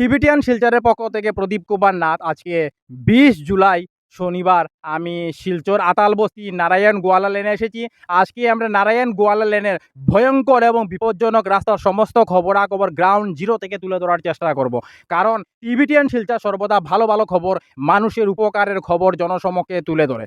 Tibetan শিলচরের পক্ষ থেকে প্রদীপ কুমার নাথ, আজকে বিশ জুলাই শনিবার আমি শিলচর আতালবস্তি নারায়ণ গোয়ালা লেনে এসেছি। আজকে আমরা নারায়ণ গোয়ালা লেনের ভয়ঙ্কর এবং বিপজ্জনক রাস্তার সমস্ত খবরাখবর গ্রাউন্ড জিরো থেকে তুলে ধরার চেষ্টা করব। কারণ টিবিটিয়ান শিলচর সর্বদা ভালো ভালো খবর, মানুষের উপকারের খবর জনসমক্ষে তুলে ধরে।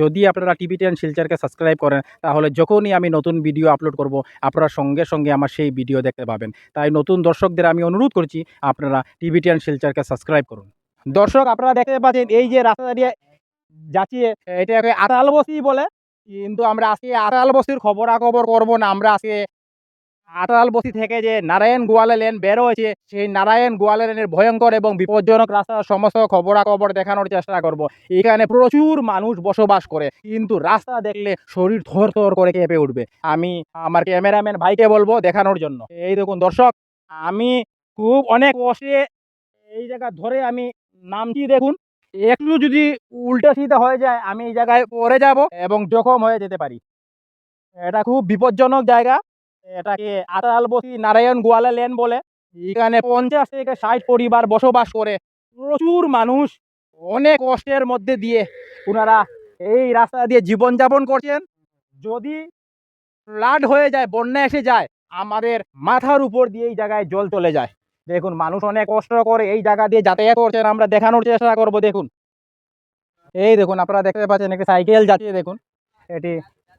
যদি আপনারা টিভি টেন শিলচারকে সাবস্ক্রাইব করেন, তাহলে যখনই আমি নতুন ভিডিও আপলোড করব, আপনারা সঙ্গে সঙ্গে আমার সেই ভিডিও দেখতে পাবেন। তাই নতুন দর্শকদের আমি অনুরোধ করছি, আপনারা টিভি টেন শিলচারকে সাবস্ক্রাইব করুন। দর্শক, আপনারা দেখতে পাচ্ছেন এই যে রাস্তা দিয়ে যাচ্ছি আতাল বস্তি বলে, কিন্তু আমরা আজকে আতাল বস্তির খবরাখবর করব না। আমরা আজকে আতাল বস্তি থেকে যে নারায়ণ গোয়ালে লেন বের হয়েছে, সেই নারায়ণ গোয়ালে লেনের ভয়ঙ্কর এবং বিপজ্জনক রাস্তার সমস্ত খবরাখবর দেখানোর চেষ্টা করব। এখানে প্রচুর মানুষ বসবাস করে, কিন্তু রাস্তা দেখলে শরীর থর থর করে কেঁপে উঠবে। আমি আমার ক্যামেরাম্যান ভাইকে বলব দেখানোর জন্য। এই দেখুন দর্শক, আমি খুব অনেক কষ্টে এই জায়গা ধরে আমি নামছি দেখুন। একটু যদি উল্টা সিধা হয়ে যায়, আমি এই জায়গায় পরে যাব এবং জখম হয়ে যেতে পারি। এটা খুব বিপজ্জনক জায়গা। এটাকে আতালবসি নারায়ণ গোয়ালা লেন বলে। এখানে পঞ্চাশ থেকে ষাট পরিবার বসবাস করে। প্রচুর মানুষ অনেক কষ্টের মধ্যে দিয়ে ওনারা এই রাস্তা দিয়ে জীবনযাপন করছেন। যদি ফ্লাড হয়ে যায়, বন্যা এসে যায়, আমাদের মাথার উপর দিয়ে এই জায়গায় জল চলে যায়। দেখুন, মানুষ অনেক কষ্ট করে এই জায়গা দিয়ে যাতায়াত করছেন। আমরা দেখানোর চেষ্টা করব, দেখুন। এই দেখুন, আপনারা দেখতে পাচ্ছেন, একটি সাইকেল যাচ্ছে, দেখুন। এটি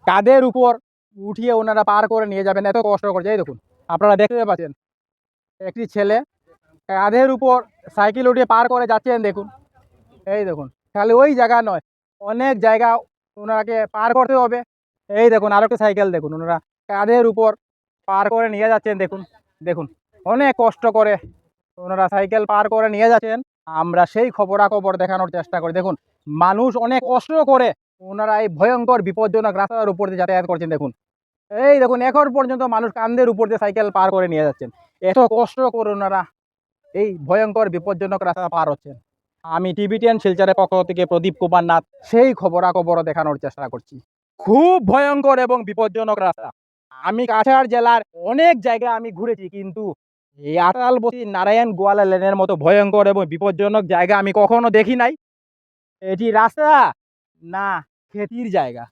কাদের উপর উঠিয়ে ওনারা পার করে নিয়ে যাবেন, এত কষ্ট করছে এই দেখুন, আপনারা দেখতে পাচ্ছেন, একটি ছেলে কাঁধের উপর সাইকেল উঠিয়ে পার করে যাচ্ছেন, দেখুন। এই দেখুন, খালি ওই জায়গা নয়, অনেক জায়গা ওনাকে পার করতে হবে। এই দেখুন আরও একটা সাইকেল, দেখুন, ওনারা কাঁধের উপর পার করে নিয়ে যাচ্ছেন, দেখুন দেখুন, অনেক কষ্ট করে ওনারা সাইকেল পার করে নিয়ে যাচ্ছেন। আমরা সেই খবরাখবর দেখানোর চেষ্টা করি। দেখুন, মানুষ অনেক কষ্ট করে ওনারা এই ভয়ঙ্কর, বিপজ্জনক রাস্তার উপর দিয়ে যাতায়াত করছেন, দেখুন। এই দেখুন, এখন পর্যন্ত মানুষ কান্দের উপর দিয়ে সাইকেল পার করে নিয়ে যাচ্ছেন। এত কষ্ট করে ওনারা। এই ভয়ঙ্কর, বিপজ্জনক রাস্তা পার হচ্ছেন। আমি টিভি টেন শিলচরের পক্ষ থেকে প্রদীপ কুমার নাথ, সেই খবরাখবর দেখানোর চেষ্টা করছি। খুব ভয়ঙ্কর এবং বিপজ্জনক রাস্তা। আমি কাছাড় জেলার অনেক জায়গা আমি ঘুরেছি, কিন্তু এই আটালবতী নারায়ণ গোয়ালা লেনের মতো ভয়ঙ্কর এবং বিপজ্জনক জায়গা আমি কখনো দেখি নাই। এটি রাস্তা না খেতির জায়গা।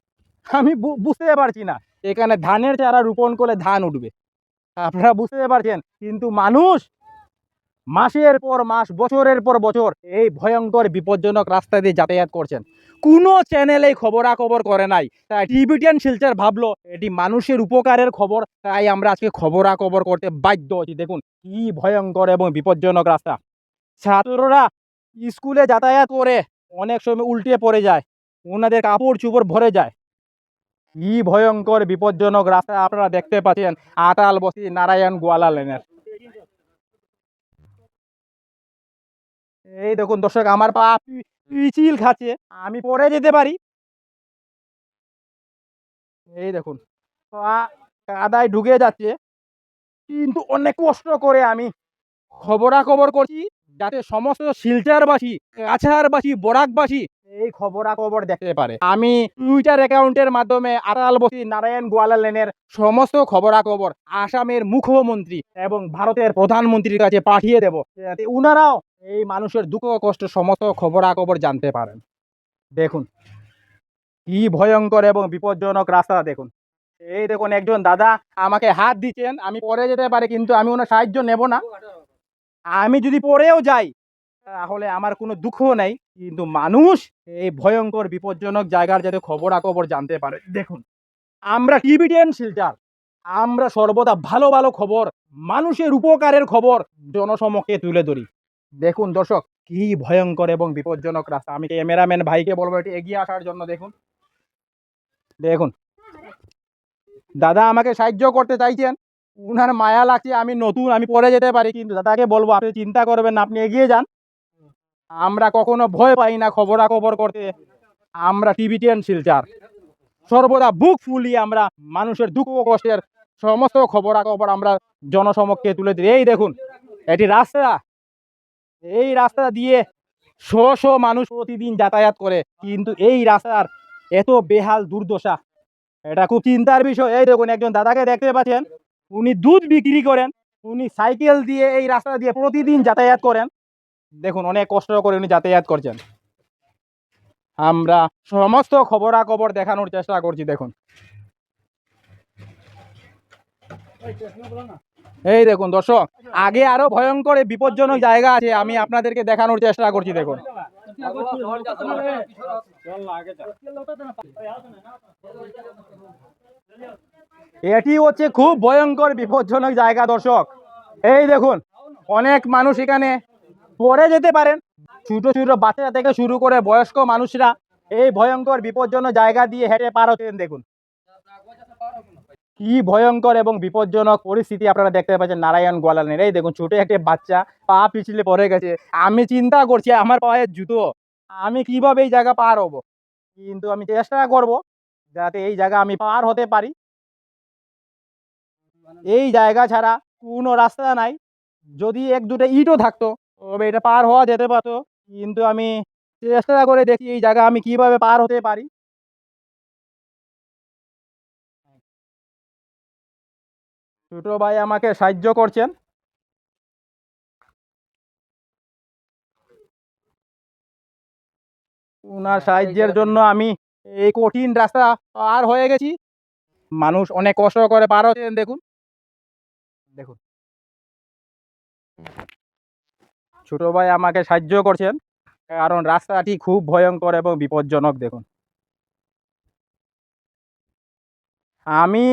আমি বুঝতে পারছি না। এখানে ধানের চারা রোপণ করলে ধান উঠবে। আপনারা বুঝতে পারছেন, কিন্তু মানুষ মাসের পর মাস, বছরের পর বছর এই ভয়ঙ্কর, বিপজ্জনক রাস্তা দিয়ে যাতায়াত করছেন। কোনো চ্যানেলে খবরাখবর করে নাই। তাই টিভিটিয়ান শিলচার ভাবলো, এটি মানুষের উপকারের খবর, তাই আমরা আজকে খবরাখবর করতে বাধ্য হচ্ছি। দেখুন, কি ভয়ঙ্কর এবং বিপজ্জনক রাস্তা। ছাত্ররা স্কুলে যাতায়াত করে অনেক সময় উল্টে পড়ে যায়, ওনাদের কাপড় চুপড় ভরে যায়। কি ভয়ঙ্কর, বিপজ্জনক রাস্তা আপনারা দেখতে পাচ্ছেন। আটাল বসি নারায়ণ গোয়ালা লেনের এই দেখুন দর্শক, আমার পা পিচিল খাচ্ছে। আমি পরে যেতে পারি। এই দেখুন, পা কাদায় ঢুকে যাচ্ছে। কিন্তু অনেক কষ্ট করে আমি খবরাখবর করছি, যাতে সমস্ত শিলচারবাসী, কাছাড়বাসী, বরাকবাসী এই খবরাখবর দেখতে পারে। আমি টুইটার অ্যাকাউন্টের মাধ্যমে আড়ালবসী নারায়ণ গোয়ালা লেনের সমস্ত খবরাখবর আসামের মুখ্যমন্ত্রী এবং ভারতের প্রধানমন্ত্রীর কাছে পাঠিয়ে দেব। যাতে উনারাও এই মানুষের দুঃখ কষ্ট সমস্ত খবরাখবর জানতে পারেন। দেখুন, কি ভয়ঙ্কর এবং বিপজ্জনক রাস্তা দেখুন। এই দেখুন, একজন দাদা আমাকে হাত দিচ্ছেন। আমি পরে যেতে পারি, কিন্তু আমি ওনার সাহায্য নেব না। আমি যদি পরেও যাই তাহলে আমার কোনো দুঃখ নেই, কিন্তু মানুষ এই ভয়ঙ্কর, বিপজ্জনক জায়গার যাতে খবরাখবর জানতে পারে। দেখুন, আমরা টিভি টেন শিলচার আমরা সর্বদা ভালো ভালো খবর, মানুষের উপকারের খবর জনসমক্ষে তুলে ধরি। দেখুন দর্শক, কি ভয়ঙ্কর এবং বিপজ্জনক রাস্তা। আমি ক্যামেরাম্যান ভাইকে বলব এটি এগিয়ে আসার জন্য দেখুন। দেখুন, দাদা আমাকে সাহায্য করতে চাইছেন। উনার মায়া লাগছে, আমি নতুন, আমি পরে যেতে পারি, কিন্তু দাদাকে বলব, আপনি চিন্তা করবেন না, আপনি এগিয়ে যান। আমরা কখনো ভয় পাই না খবরাখবর করতে। আমরা টিভি টেন শিলচার। সর্বদা বুক ফুলিয়ে আমরা মানুষের দুঃখ কষ্টের সমস্ত খবরাখবর আমরা জনসমক্ষে তুলে দিই। এই দেখুন, এটি রাস্তা। এই রাস্তা দিয়ে শ শ মানুষ প্রতিদিন যাতায়াত করে, কিন্তু এই রাস্তার এত বেহাল দুর্দশা, এটা খুব চিন্তার বিষয়। এই দেখুন, একজন দাদাকে দেখতে পাচ্ছেন, উনি দুধ বিক্রি করেন, উনি সাইকেল দিয়ে এই রাস্তা দিয়ে প্রতিদিন যাতায়াত করেন। দেখুন, অনেক কষ্ট করে উনি যাতায়াত করছেন। আমরা সমস্ত খবরাখবর দেখানোর চেষ্টা করছি, দেখুন। এই দেখুন, দর্শক, আগে আরও ভয়ঙ্কর বিপজ্জনক জায়গা আছে, আমি আপনাদেরকে দেখানোর চেষ্টা করছি, দেখুন। এটি হচ্ছে খুব ভয়ঙ্কর বিপজ্জনক জায়গা, দর্শক। এই দেখুন, অনেক মানুষ এখানে পড়ে যেতে পারেন। ছোট ছোট বাচ্চা থেকে শুরু করে বয়স্ক মানুষরা এই ভয়ঙ্কর বিপজ্জনক জায়গা দিয়ে হেঁটে পার হচ্ছেন দেখুন। কি ভয়ঙ্কর এবং বিপজ্জনক পরিস্থিতি আপনারা দেখতে পাচ্ছেন নারায়ণ গোয়ালানের এই দেখুন, ছোট একটা বাচ্চা পা পিছলে পড়ে গেছে। আমি চিন্তা করছি, আমার পায়ের জুতো, আমি কীভাবে এই জায়গা পার হব? কিন্তু আমি চেষ্টা করব যাতে এই জায়গা আমি পার হতে পারি। এই জায়গা ছাড়া কোনো রাস্তা নাই। যদি এক দুটো ইটও থাকতো তবে এটা পার হওয়া যেতে পারতো। কিন্তু আমি চেষ্টা করে দেখি এই জায়গা আমি কীভাবে পার হতে পারি। ছোট ভাই আমাকে সাহায্য করছেন। ওনার সাহায্যের জন্য আমি এই কঠিন রাস্তা পার হয়ে গেছি। মানুষ অনেক কষ্ট করে পার হচ্ছেন দেখুন। দেখুন। ছোট ভাই আমাকে সাহায্য করছেন, কারণ রাস্তাটি খুব ভয়ঙ্কর এবং বিপজ্জনক, দেখুন। আমি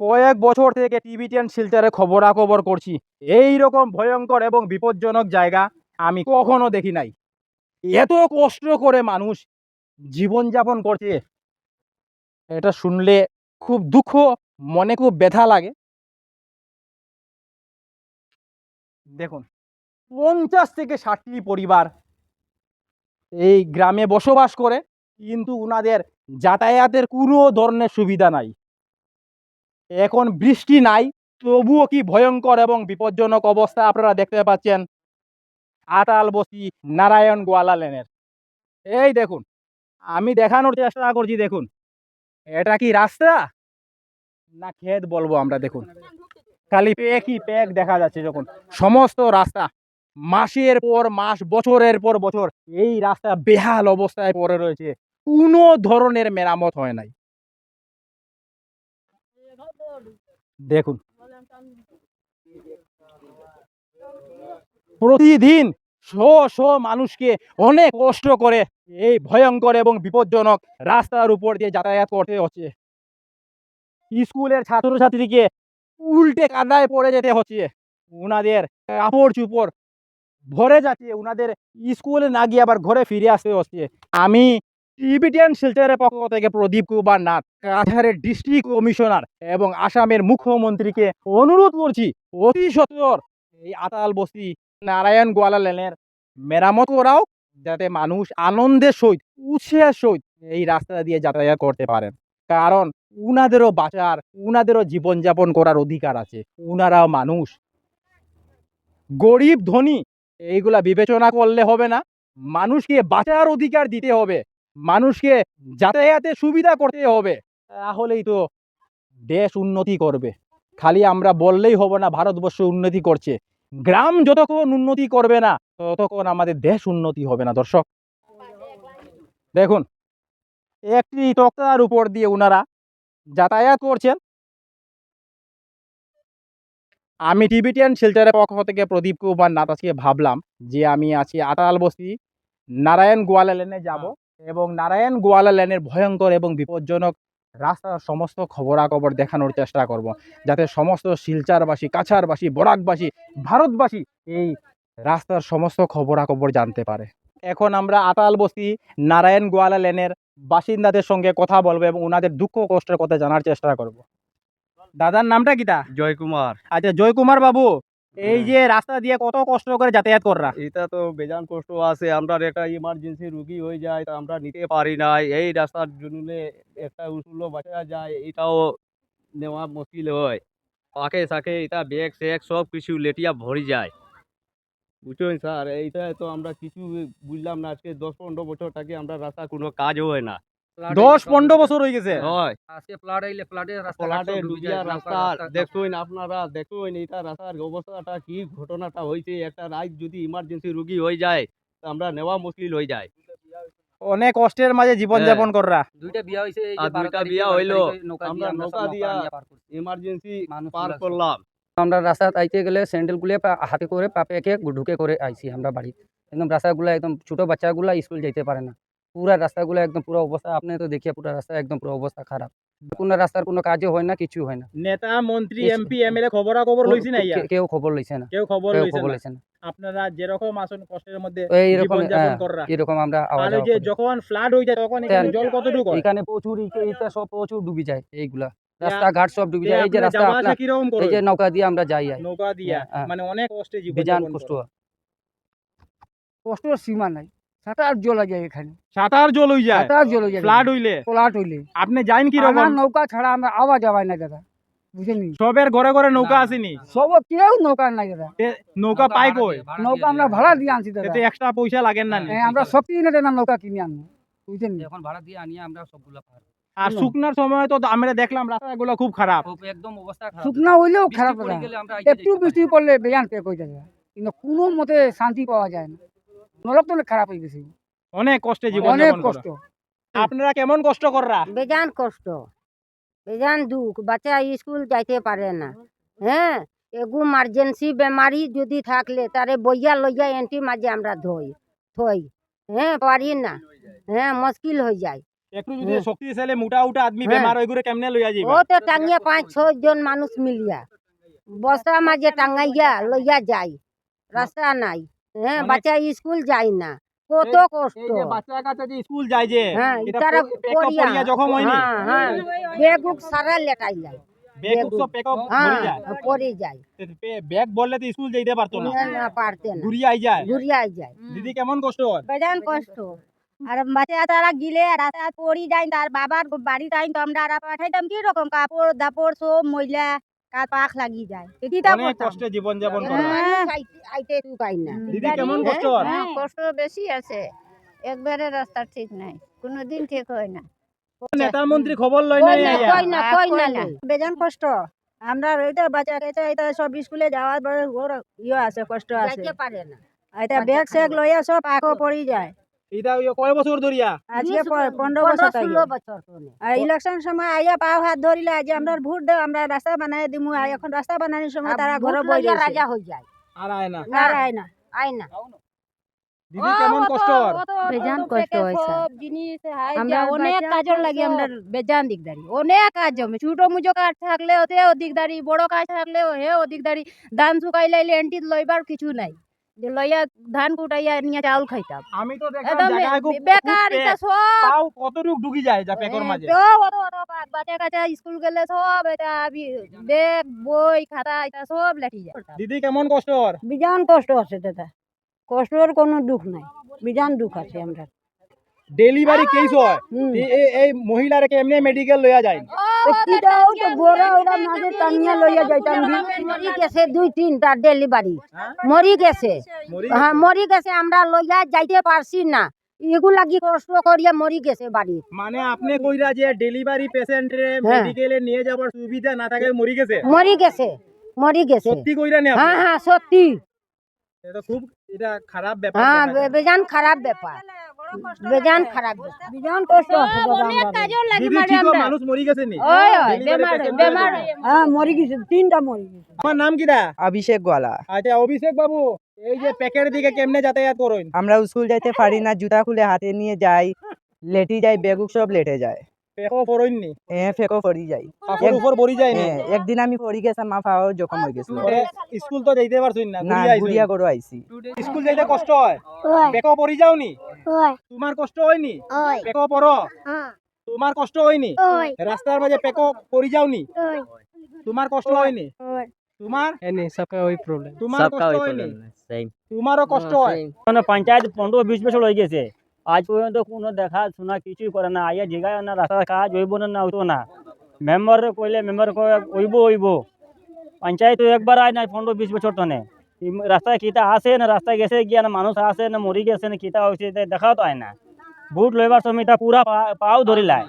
কয়েক বছর থেকে টিভি টেন শিলচারে খবরাখবর করছি। এই রকম ভয়ঙ্কর এবং বিপজ্জনক জায়গা আমি কখনো দেখি নাই। এত কষ্ট করে মানুষ জীবনযাপন করছে। এটা শুনলে খুব দুঃখ, মনে খুব ব্যথা লাগে। দেখুন পঞ্চাশ থেকে ষাটটি পরিবার এই গ্রামে বসবাস করে, কিন্তু ওনাদের যাতায়াতের কোনো ধরনের সুবিধা নাই। এখন বৃষ্টি নাই, তবুও কি ভয়ঙ্কর এবং বিপজ্জনক অবস্থা আপনারা দেখতে পাচ্ছেন আতাল বস্তি নারায়ণ গোয়ালা লেনের। এই দেখুন, আমি দেখানোর চেষ্টা করছি, দেখুন, এটা কি রাস্তা? না, ক্ষেত বলব আমরা, দেখুন। খালি প্যাকই প্যাক দেখা যাচ্ছে যখন সমস্ত রাস্তা। মাসের পর মাস, বছরের পর বছর এই রাস্তা বেহাল অবস্থায় পড়ে রয়েছে। কোনো ধরনের মেরামত হয় নাই। দেখুন। প্রতিদিন শো শো মানুষকে অনেক কষ্ট করে এই ভয়ঙ্কর এবং বিপজ্জনক রাস্তার উপর দিয়ে যাতায়াত করতে হচ্ছে। স্কুলের ছাত্রছাত্রীকে উল্টে কাদায় পড়ে যেতে হচ্ছে। ওনাদের কাপড় চুপড় ভরে যাচ্ছে ওনাদের স্কুলে না গিয়ে আবার ঘরে ফিরে আসতে হচ্ছে। আমি টিবিটিয়ান শিলচরের পক্ষ থেকে প্রদীপ কুমার নাথ, কাছাড়ের ডিস্ট্রিক্ট কমিশনার এবং আসামের মুখ্যমন্ত্রীকে অনুরোধ করছি, অতি সত্বর এই আতাল বস্তি নারায়ণ গোয়ালা লেনের মেরামত করাও, যাতে মানুষ আনন্দের সহিত, উৎসাহের সহিত এই রাস্তা দিয়ে যাতায়াত করতে পারেন। কারণ উনাদেরও বাঁচার, উনাদেরও জীবনযাপন করার অধিকার আছে। উনারাও মানুষ। গরিব ধনী এইগুলা বিবেচনা করলে হবে না। মানুষকে বাঁচার অধিকার দিতে হবে। মানুষকে যাতায়াতে সুবিধা করতে হবে। তাহলেই তো দেশ উন্নতি করবে। খালি আমরা বললেই হবে না, ভারতবর্ষ উন্নতি করছে। গ্রাম যতক্ষণ উন্নতি করবে না, ততক্ষণ আমাদের দেশ উন্নতি হবে না, দর্শক। দেখুন, একটি তক্তার উপর দিয়ে ওনারা যাতায়াত করছেন। আমি টিবিটিয়ান শিলচরের পক্ষ থেকে প্রদীপ কুমার নাথ আজকে ভাবলাম যে আমি আছি আটাল বস্তি নারায়ণ গোয়ালা লেনে যাব এবং নারায়ণ গোয়ালা লেনের ভয়ঙ্কর এবং বিপজ্জনক রাস্তার সমস্ত খবরাখবর দেখানোর চেষ্টা করব। যাতে সমস্ত শিলচারবাসী কাছারবাসী বরাকবাসী ভারতবাসী এই রাস্তার সমস্ত খবরাখবর জানতে পারে। এখন আমরা আতাল বস্তি নারায়ণ গোয়ালা লেনের বাসিন্দাদের সঙ্গে কথা বলব এবং ওনাদের দুঃখ কষ্টের কথা জানার চেষ্টা করব। দাদার নামটা কিটা জয় কুমার আচ্ছা জয় কুমার বাবু এই যে রাস্তা দিয়ে কত কষ্ট করে যাতায়াত কররা? এটা তো বেজান কষ্ট আছে আমরা একটা ইমার্জেন্সি রুগী হয়ে যায় তা আমরা নিতে পারি না এই রাস্তার জন্য একটা উসুল বাঁচা যায় এটাও নেওয়া মুশকিল হয়। পাকে সাকে এটা ব্যাগ স্যাগ সব কিছু লেটিয়া ভরি যায়। বুঝছেন স্যার? এইটা তো আমরা কিছু বুঝলাম না আজকে দশ পনেরো বছর থেকে আমরা রাস্তা কোনো কাজও হয় না। দশ পনেরো বছর হয়ে গেছে। হয়। দেখুন আপনারা দেখুন এটা রাস্তার অবস্থাটা কি ঘটনাটা হয়েছে। একটা রাত যদি ইমার্জেন্সি রুগী হয়ে যায় আমরা নেওয়া মুশকিল হয়ে যায়। অনেক কষ্টের মাঝে জীবন হ্যাঁ। যাপন কররা। দুইটা বিয়া হইছে এই যে দুইটা বিয়া হইল। আমরা নৌকা দিয়া। ইমার্জেন্সি পার করলাম। আমরা রাস্তা আইতে গেলে স্যান্ডেল গুলে হাতে করে পাপে একে ঢুকে করে আইছি আমরা বাড়ি। একদম রাস্তাগুলো একদম ছোট বাচ্চাগুলো স্কুল যাইতে পারে না। পুরা রাস্তাগুলো একদম পুরো অবস্থা আপনি তো দেখিয়ে পুরো রাস্তা একদম পুরো অবস্থা খারাপ। কোনো রাস্তার কোনো কাজও হয় না কিছু হয় না। নেতা মন্ত্রী এমপি এমএলএ খবরা খবর লইছি না ইয়া। কেউ খবর লইছে না। কেউ খবর লইছে না। আপনারা যেরকম আসুন কষ্টের মধ্যে যাপন হ্যাঁ, এরকম আমরা আওয়াজ আর যে যখন ফ্লাড হয়ে যায় তখন এখানে জল কতটুকু হয়? এখানে প্রচুর এইটা সব প্রচুর ডুবি যায় এইগুলা। রাস্তাঘাট সব ডুবি যায়। এই যে রাস্তা এই যে নৌকা দিয়ে আমরা যাই আই। নৌকা দিয়া হ্যাঁ। মানে অনেক কষ্টে জীবন কষ্ট। হয়। কষ্টর সীমা নাই। সাঁতার জ্বলা যায় এখানে। সাঁতার জল হয়ে যায়? সাঁতার জ্বলা যায়। ফ্লাড হইলে? ফ্লাট হইলে। আপনি যাইন কি রকম? নৌকা ছাড়া আমরা আওয়া যাওয়াই না দাদা বুঝেনি সবের ঘরে ঘরে নৌকা আসেনি? সব কেউ নৌকা নাই দাদা। নৌকা পাই কই? নৌকা আমরা ভাড়া দিয়ে আনছি দাদা। এতে এক্সট্রা পয়সা লাগেন না আমরা শক্তি না না নৌকা কিনে আনব বুঝছেন এখন ভাড়া দিয়ে আনিয়ে আমরা সবগুলা পার আর শুকনার সময় তো আমরা দেখলাম রাস্তাগুলো খুব খারাপ। খুব একদম অবস্থা খারাপ। শুকনা হইলেও খারাপ গেলে একটু বৃষ্টি পড়লে বেজান পে কই দাদা কিন্তু কোনো মতে শান্তি পাওয়া যায় না। নলক তো অনেক খারাপ হয়ে গেছে। অনেক কষ্টে জীবন অনেক কষ্ট। আপনারা কেমন কষ্ট কররা? বেজান কষ্ট। বেজান দুঃখ। বাচ্চা স্কুল যাইতে পারে না। হ্যাঁ? এগু মার্জেন্সি বেমারি যদি থাকলে তারে বইয়া লইয়া এন্টি মাঝে আমরা ধই। থই। হ্যাঁ? পারি না। হ্যাঁ? মুশকিল হয়ে যায়। একটু যদি হ্যাঁ। শক্তিশালী মোটা উটা আদমি হ্যাঁ। বেমার ওইগুলো কেমনে লইয়া ও তো টাঙ্গিয়া পাঁচ ছয় জন মানুষ মিলিয়া। বস্তা মাঝে টাঙ্গাইয়া লইয়া যাই রাস্তা নাই। হ্যাঁ বাচ্চা স্কুল যায় না। কত কষ্ট। এই যে বাচ্চা যে স্কুল যায় যে হ্যাঁ তারা পে- করিয়া করিয়া জখম হয়নি? হ্যাঁ হ্যাঁ। বেগুক সারা লেটাই যায়। ব্যাগ সব পেকআপ ভরে যায়। পরে যায়। ব্যাগ বললে তো স্কুল যাইতে পারতো না। না, না পারতে না। ঘুরিয়ে আই যায়। ঘুরিয়াই যায়। দিদি কেমন কষ্ট? হয় বেজান কষ্ট। আর বাচ্চা তারা গিলে রাস্তা পড়ি যাই তার বাবার বাড়ি যাই তো আমরা আর পাঠাইতাম কি রকম কাপড় দাপড় সব মহিলা কার পাখ লাগি যায়। অনেক কষ্টে জীবন যাপন করে। হ্যাঁ। আইতে- আইতে পাই না। দিদি কেমন কষ্ট হয় হ্যাঁ। কষ্ট বেশি আছে। একবারে রাস্তা ঠিক নাই। কোনোদিন ঠিক হয় না। নেতা মন্ত্রী খবর লয় না কই না কই না। বেজান কষ্ট। আমরা এটা বাচ্চা এটা সব স্কুলে যাওয়ার বড় ওর ইয়ে আছে কষ্ট আছে। যাইতে পারে না। এটা ব্যাগ স্যাগ লইয়া সব পাখো পড়ি যায়। এটা কয় বছর ধরিয়া? আজকে পনেরো বছর ষোলো বছর ইলেকশন সময় আইয়া পাও হাত ধরিলে আজ আমরা ভোট দেব আমরা রাস্তা বানাই দিমু। এখন রাস্তা বানানোর সময় তারা ঘরে বই রাজা হয়ে যায়। আর আয় না। আর আয় না। আই না। দিদি কেমন কষ্ট? বেজান কষ্ট হয় সব জিনিস আমরা অনেক লাগে আমরা বেজান দিকদারি। অনেক কাজ জমে ছোট মুজো কাজ থাকলে ওতে দিকদারি বড় কাজ থাকলে হে দিকদারি। ধান শুকাই লাইলে এন্টি লইবার কিছু নাই। যে লইয়া ধান কুটাইয়া নিয়ে চাউল খাইতাম। আমি তো দেখলাম বেকার এটা সব। তাও কতটুক ঢুকি যায় যা পেকর মাঝে? তো অত পাক বাচ্চা স্কুল গেলে সব এটা বি- ব্যাগ বই খাতা এটা সব লেটি যায়। দিদি কেমন কষ্ট বিজান কষ্ট আছে দাদা। কষ্টর কোনো দুঃখ নাই। বিজান দুঃখ আছে আমরা। ডেলিভারি কেস হয়। এই- এই- এই মহিলারে কেমনে মেডিকেল লইয়া যায়? কিটাও তো গোরা ওরা মাঝে টানিয়া লইয়া যাইতাম। মরি গেছে দুই তিনটা ডেলিভারি। মরি গেছে। মরি হ্যাঁ মরি গেছে আমরা লইয়া যাইতে পারছি না। এগুলা কি কষ্ট করিয়া মরি গেছে বাড়ি। মানে আপনি কইরা যে ডেলিভারি পেশেন্টরে মেডিকেলে নিয়ে যাবার সুবিধা না থাকে মরি গেছে? মরি গেছে মরি গেছে। সত্যি কইরা নে হ্যাঁ হ্যাঁ সত্যি। এটা খুব এটা খারাপ ব্যাপার হ্যাঁ বেজান খারাপ ব্যাপার। বেজান খারাপ। বেজান কষ্ট। আছে মানে মানুষ মরি গেছে নি? ওই ওই বেমার বেমার। হ্যাঁ মরি গেছে তিনটা মরি গেছে। আমার নাম কি দা অভিষেক গোয়ালা। আচ্ছা অভিষেক বাবু এই যে প্যাকেট দিকে কেমনে যাতায়াত করেন? আমরা স্কুল যাইতে পারি না জুতা খুলে হাতে নিয়ে যাই লেটে যাই বেগুক সব লেটে যায়। একদিন আমি পড়ি গেছাম মা পাও কষ্ট তোমার কষ্ট হয়নি? ফেকো পড়ো? রাস্তার মাঝে পেকো পড়ি যাওনি? তোমার কষ্ট হয়নি? তোমার? কষ্ট তোমারও কষ্ট হ্যাঁ, হয় মানে পঞ্চায়েত 15 20 বছর হয়ে গেছে। আজ পর্যন্ত কোনো দেখা শোনা কিছুই করে না। আইয়া জিগায় না, রাস্তার কাজ হইব না না হইতো না। মেম্বার কইলে মেম্বার কয়, হইব হইব। পঞ্চায়েত একবার আয় না পনেরো, বিশ বছর তনে ইম- রাস্তায় কিতা আসে না, রাস্তায় গেছে গিয়া না, মানুষ আসে না, মরি গেছে না, কিতা হয়েছে তে দেখাও তো আয় না। বুট লইবার সময় তা পুরা পা- পাও ধরিলায়।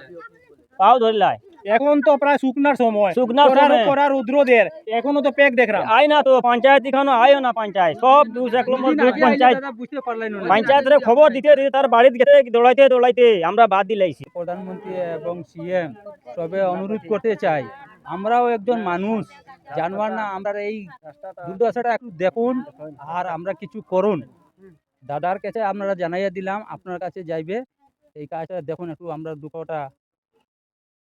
পাও ধরিলায়। এখন তো প্রায় শুকনার সময়। শুকনার করার সময়। রুদ্রদের এখনও তো পেক দেখলাম। আয় না তো পঞ্চায়েত এখানে আয়ও না পঞ্চায়েত। সব দুশ এক নম্বর দুশ পঞ্চায়েত। বুঝতে পারলেন পঞ্চায়েতের খবর দিতে দিতে তার বাড়িতে গেছে দৌড়াইতে দৌড়াইতে আমরা বাদ দিলাইছি প্রধানমন্ত্রী এবং সিএম সবে অনুরোধ করতে চাই আমরাও একজন মানুষ জানবার না আমরা এই দুর্দশাটা একটু দেখুন আর আমরা কিছু করুন। দাদার কাছে আপনারা জানাইয়া দিলাম আপনার কাছে যাইবে। এই কাজটা দেখুন একটু আমরা দুঃখটা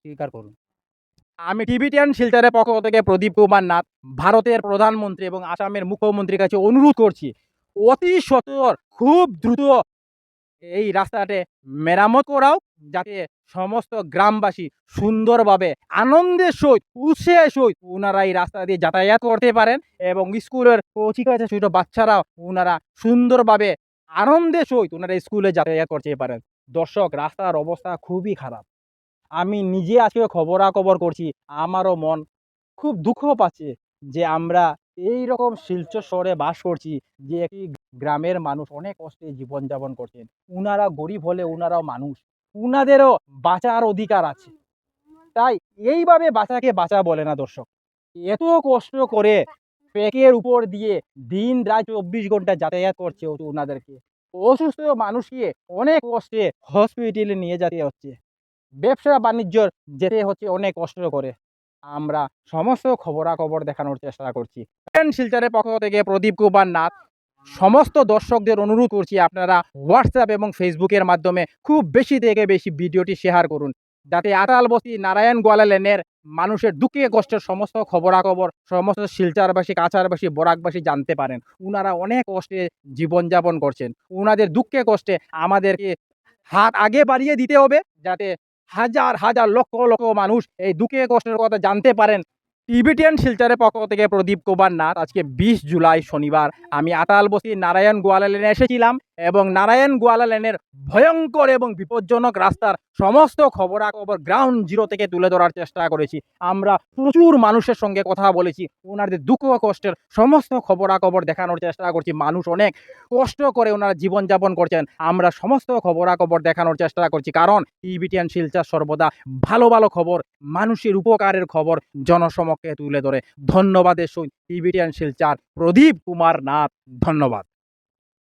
স্বীকার করুন। আমি টিভিটিয়ান শিলচরের পক্ষ থেকে প্রদীপ কুমার নাথ, ভারতের প্রধানমন্ত্রী এবং আসামের মুখ্যমন্ত্রীর কাছে অনুরোধ করছি, অতি সত্বর খুব দ্রুত এই রাস্তাতে মেরামত করাও, যাতে সমস্ত গ্রামবাসী সুন্দরভাবে আনন্দের সহিত, উৎসাহের সহিত ওনারা এই রাস্তা দিয়ে যাতায়াত করতে পারেন এবং স্কুলের কচি কাছে ছোট বাচ্চারাও ওনারা সুন্দরভাবে আনন্দের সহিত ওনারা স্কুলে যাতায়াত করতে পারেন। দর্শক, রাস্তার অবস্থা খুবই খারাপ। আমি নিজে আজকে খবরাখবর করছি। আমারও মন খুব দুঃখ পাচ্ছে যে আমরা এই রকম শিলচর শহরে বাস করছি যে একটি গ্রামের মানুষ অনেক কষ্টে জীবনযাপন করছেন উনারা গরিব হলে উনারাও মানুষ। উনাদেরও বাঁচার অধিকার আছে। তাই এইভাবে বাঁচাকে বাঁচা বলে না দর্শক। এত কষ্ট করে পেকের উপর দিয়ে দিন রাত চব্বিশ ঘণ্টা যাতায়াত করছে ও- উনাদেরকে। অসুস্থ মানুষকে অনেক কষ্টে হসপিটালে নিয়ে যেতে হচ্ছে। ব্যবসা বাণিজ্যর যেতে হচ্ছে অনেক কষ্ট করে। আমরা সমস্ত খবরাখবর দেখানোর চেষ্টা করছি। শিলচরের পক্ষ থেকে প্রদীপ কুমার নাথ, সমস্ত দর্শকদের অনুরোধ করছি আপনারা হোয়াটসঅ্যাপ এবং ফেসবুকের মাধ্যমে খুব বেশি থেকে বেশি ভিডিওটি শেয়ার করুন। যাতে আতাল বস্তি নারায়ণ গোয়ালা লেনের মানুষের দুঃখে কষ্টের সমস্ত খবরাখবর, সমস্ত শিলচারবাসী, কাছারবাসী, বরাকবাসী জানতে পারেন। উনারা অনেক কষ্টে জীবনযাপন করছেন। উনাদের দুঃখে কষ্টে আমাদেরকে হাত আগে বাড়িয়ে দিতে হবে, যাতে হাজার হাজার লক্ষ লক্ষ মানুষ এই দুঃখে কষ্টের কথা জানতে পারেন। টিবিটিয়ান শিলচরের পক্ষ থেকে প্রদীপ কুমার নাথ, আজকে বিশ জুলাই শনিবার। আমি আতাল বস্তি নারায়ণ গোয়ালা লেনে এসেছিলাম এবং নারায়ণ গোয়ালা লেনের ভয়ঙ্কর এবং বিপজ্জনক রাস্তার সমস্ত খবরাখবর গ্রাউন্ড জিরো থেকে তুলে ধরার চেষ্টা করেছি। আমরা প্রচুর মানুষের সঙ্গে কথা বলেছি, ওনাদের দুঃখ কষ্টের সমস্ত খবরাখবর দেখানোর চেষ্টা করছি। মানুষ অনেক কষ্ট করে ওনারা জীবনযাপন করছেন, আমরা সমস্ত খবরাখবর দেখানোর চেষ্টা করছি। কারণ টিবিটিয়ান শিলচার সর্বদা ভালো ভালো খবর, মানুষের উপকারের খবর জনসমক্ষে তুলে ধরে। ধন্যবাদের সহিত টিবিটিয়ান শিলচার প্রদীপ কুমার নাথ। ধন্যবাদ।